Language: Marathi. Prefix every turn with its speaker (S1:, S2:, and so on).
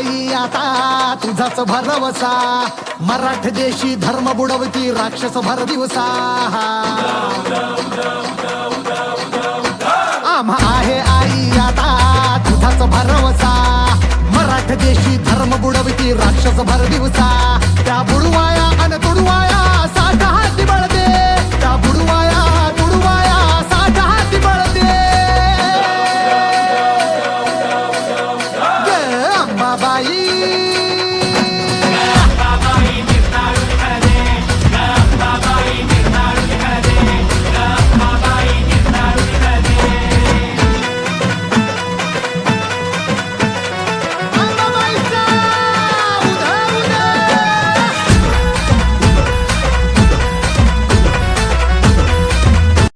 S1: आई आता तुझाच भरवसा. मराठ देशी धर्म बुडवती राक्षस भर दिवसा. आम्हा आहे आई आता तुझाच भरवसा. मराठ देशी धर्म बुडवती राक्षस भर दिवसा. त्या बुडवाय